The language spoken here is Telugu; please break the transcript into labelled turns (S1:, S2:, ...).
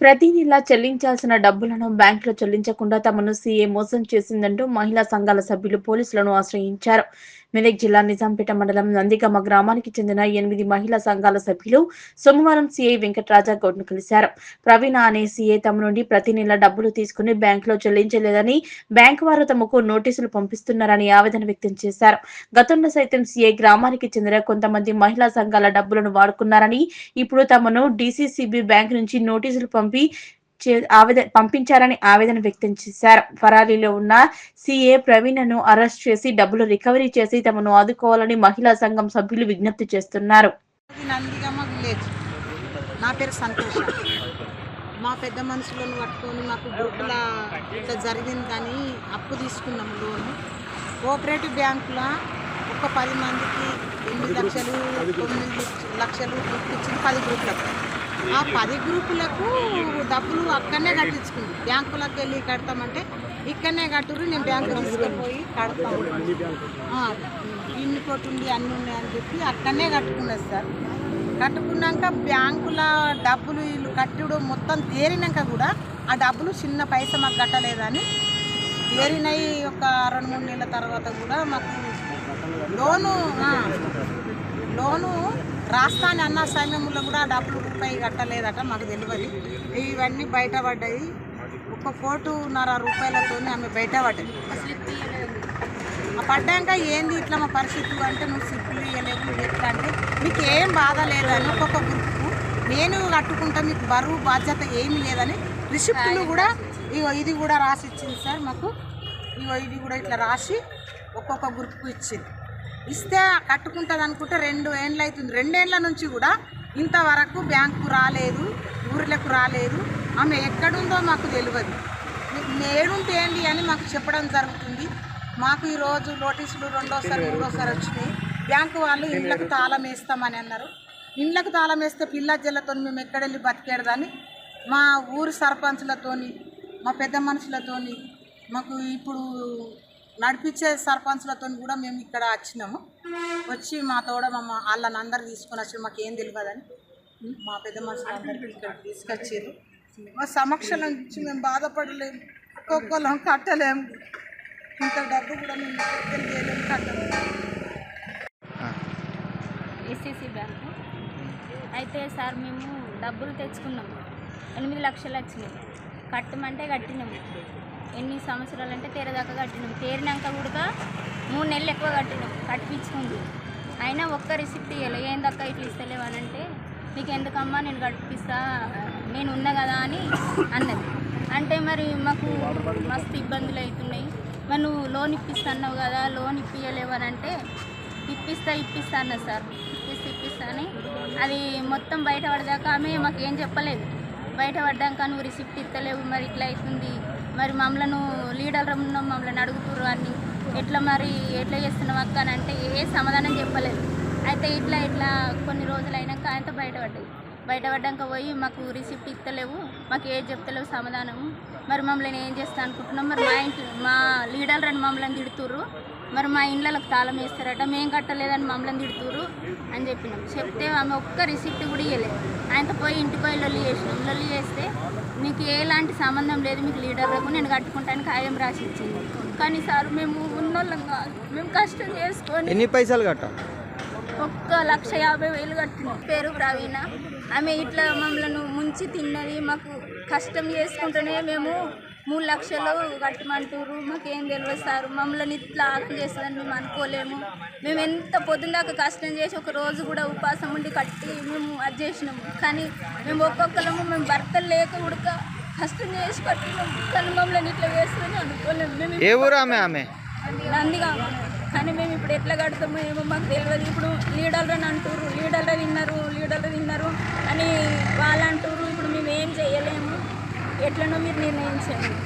S1: ప్రతి నెల చెల్లించాల్సిన డబ్బులను బ్యాంకులో చెల్లించకుండా తమను సీఏ మోసం చేసిందంటూ మహిళా సంఘాల సభ్యులు పోలీసులను ఆశ్రయించారు. మెదక్ జిల్లా నిజాంపేట మండలం నందిగమ్మ గ్రామానికి చెందిన ఎనిమిది మహిళా సంఘాల సభ్యులు సోమవారం సీఐ వెంకటరాజా గౌడ్ను కలిశారు. ప్రవీణ అనే సీఐ తమ నుండి ప్రతి నెల డబ్బులు తీసుకుని బ్యాంకులో చెల్లించలేదని బ్యాంకు వారు తమకు నోటీసులు పంపిస్తున్నారని ఆవేదన వ్యక్తం చేశారు. గతంలో సైతం సీఐ గ్రామానికి చెందిన కొంతమంది మహిళా సంఘాల డబ్బులను వాడుకున్నారని ఇప్పుడు తమను డీసీసీబీ బ్యాంక్ నుంచి నోటీసులు పంపి ఆవేదన పంపించారని ఆవేదన వ్యక్తం చేశారు. ఫరారీలో ఉన్న సిఏ ప్రవీణను అరెస్ట్ చేసి డబ్బులు రికవరీ చేసి తమను ఆదుకోవాలని మహిళా సంఘం సభ్యులు విజ్ఞప్తి చేస్తున్నారు.
S2: నా పేరు సంతోష. మా పెద్ద మనుషులను పట్టుకొని మాకు గ్రూపుల ఇట్లా జరిగిందని అప్పు తీసుకున్నాము లోను. కోఆపరేటివ్ బ్యాంకులో ఒక పది మందికి ఎనిమిది లక్షలు తొమ్మిది లక్షలు ఇచ్చింది పది గ్రూపులకు. ఆ పది గ్రూపులకు డబ్బులు అక్కడనే కట్టించుకుంది బ్యాంకులకు వెళ్ళి కడతామంటే ఇక్కడనే కట్టురు నేను బ్యాంకు తీసుకుపోయి పోయి కడతాను ఇన్ని కోటి ఉంది అన్ని ఉన్నాయని చెప్పి అక్కడనే కట్టుకున్నది సార్. కట్టుకున్నాక బ్యాంకుల డబ్బులు వీళ్ళు కట్టుడు మొత్తం తేరినాక కూడా ఆ డబ్బులు చిన్న పైస మాకు కట్టలేదని తేరినాయి ఒక రెండు మూడు నెలల తర్వాత కూడా మాకు లోను లోను రాస్తాని అన్న సమయంలో కూడా డబ్బులు రూపాయి కట్టలేదట మాకు తెలియదు. ఇవన్నీ బయటపడ్డాయి. ఒక కోటున్నర రూపాయలతో ఆమె బయటపడ్డది. పడ్డాక ఏంది ఇట్లా మా పరిస్థితి అంటే నువ్వు సిప్పులు ఇవ్వలేవు ఎట్లా అంటే మీకు ఏం బాధ లేదని ఒక్కొక్క గ్రూప్కు నేను కట్టుకుంటా మీకు బరువు బాధ్యత ఏమి లేదని రిసిప్ట్లు కూడా ఇగో ఇది కూడా రాసి ఇచ్చింది సార్ మాకు. ఇగో ఇది కూడా ఇట్లా రాసి ఒక్కొక్క గ్రూప్కు ఇచ్చింది. ఇస్తే కట్టుకుంటుంది అనుకుంటే రెండు ఏండ్లు అవుతుంది రెండేండ్ల నుంచి కూడా ఇంతవరకు బ్యాంకు రాలేదు ఊర్లకు రాలేదు. ఆమె ఎక్కడుందో మాకు తెలియదు ఏడుంటే ఏంటి అని మాకు చెప్పడం జరుగుతుంది. మాకు ఈరోజు నోటీసులు రెండోసారి మూడోసారి వచ్చినాయి. బ్యాంకు వాళ్ళు ఇండ్లకు తాళం వేస్తామని అన్నారు. ఇండ్లకు తాళం వేస్తే పిల్ల జల్లతో మేము ఎక్కడెళ్ళి బతికేడదని మా ఊరి సర్పంచ్లతోని మా పెద్ద మనుషులతోని మాకు ఇప్పుడు నడిపించే సర్పంచ్లతో కూడా మేము ఇక్కడ వచ్చినాము. వచ్చి మా తోడ మా వాళ్ళని అందరు తీసుకొని వచ్చి మాకు ఏం తెలియదని మా పెద్ద మనుషులు అందరికీ ఇక్కడ తీసుకొచ్చారు మా సమక్షం నుంచి మేము బాధపడలేము ఒక్కొక్కరం కట్టలేము ఇంత డబ్బు కూడా మేము చేయలేము కట్టలేము
S3: ఎస్సీసీ బ్యాంకు. అయితే సార్ మేము డబ్బులు తెచ్చుకున్నాము ఎనిమిది లక్షలు వచ్చినాయి. కట్టమంటే కట్టినాము ఎన్ని సంవత్సరాలు అంటే తేరదాకా కట్టినాం. తేరినాక కూడా మూడు నెలలు ఎక్కువ కట్టినాం. కట్టించుకుంది. అయినా ఒక్క రిసిప్ట్ ఇవ్వలే ఏందక్క ఇట్లా ఇస్తలేవు అని అంటే నీకు ఎందుకమ్మా నేను కట్టిస్తా? నేను ఉన్నా కదా అని అన్నది. అంటే మరి మాకు మస్తు ఇబ్బందులు అవుతున్నాయి మరి నువ్వు లోన్ ఇప్పిస్తా అన్నావు కదా లోన్ ఇప్పించలేవు అని అంటే ఇప్పిస్తా ఇప్పిస్తా అన్న సార్. ఇప్పిస్తా ఇప్పిస్తా అని. అది మొత్తం బయటపడదాకా ఆమె మాకు ఏం చెప్పలేదు. బయటపడ్డాక నువ్వు రిసిప్ట్ ఇస్తలేవు మరి ఇట్లా అవుతుంది. మరి మమ్మలను లీడర్ ఉన్నాం మమ్మల్ని అడుగుతుర్రు అని ఎట్లా మరి ఎట్లా చేస్తున్నావు అక్క అని అంటే ఏ సమాధానం చెప్పలేదు. అయితే ఇట్లా ఇట్లా కొన్ని రోజులు అయినాక ఆయనతో బయటపడ్డాయి. బయటపడ్డాక పోయి మాకు రిసిప్ట్ ఇస్తలేవు మాకు ఏది చెప్తలేవు సమాధానము. మరి మమ్మల్ని ఏం చేస్తా అనుకుంటున్నాం మరి మా ఇంట్లో మా లీడర్ అని మమ్మల్ని తిడుతుర్రు. మరి మా ఇండ్లకు తాళం వేస్తారట మేము కట్టలేదని మమ్మల్ని తిడుతుర్రు అని చెప్పినాం. చెప్తే ఆమె ఒక్క రిసిప్ట్ కూడా ఇవ్వలేదు ఆయనతో పోయి ఇంటికి పోయి లొల్లి చేసినాం. లొల్లి చేస్తే నీకు ఎలాంటి సంబంధం లేదు మీకు లీడర్లకు నేను కట్టుకుంటాను ఖాయం రాసి ఇచ్చింది. కానీ సార్ మేము ఉన్నోళ్ళం కాదు. మేము కష్టం చేసుకొని
S4: ఎన్ని పైసలు కట్టాం
S3: ఒక్క లక్ష యాభై వేలు కట్టింది పేరు ప్రవీణ. ఆమె ఇట్లా మమ్మల్ని ముంచి తిన్నది మాకు కష్టం చేసుకుంటూనే మేము మూడు లక్షలు కట్టమంటారు మాకేం తెలియదు సార్. మమ్మల్ని ఇట్లా ఆగం చేస్తుందని మేము అనుకోలేము. మేము ఎంత పొద్దున్నాక కష్టం చేసి ఒక రోజు కూడా ఉపాసం ఉండి కట్టి మేము అది చేసినాము. కానీ మేము ఒక్కొక్కరము మేము భర్తలు లేక ఉడక కష్టం చేసి కట్టినాము. కానీ మమ్మల్ని ఇట్లా చేస్తుందని అనుకోలేము. మేము
S4: ఏ ఊరు ఆమె ఆమె?
S3: నందిగా కానీ మేము ఇప్పుడు ఎట్లా కడతామో ఏమో మాకు తెలియదు ఇప్పుడు లీడర్లు అని అంటారు లీడర్లు విన్నారు లీడర్లు విన్నారు అని వాళ్ళు అంటారు ఇప్పుడు మేము ఏం చేయలేము. ఎట్లనో మీరు నిర్ణయించండి.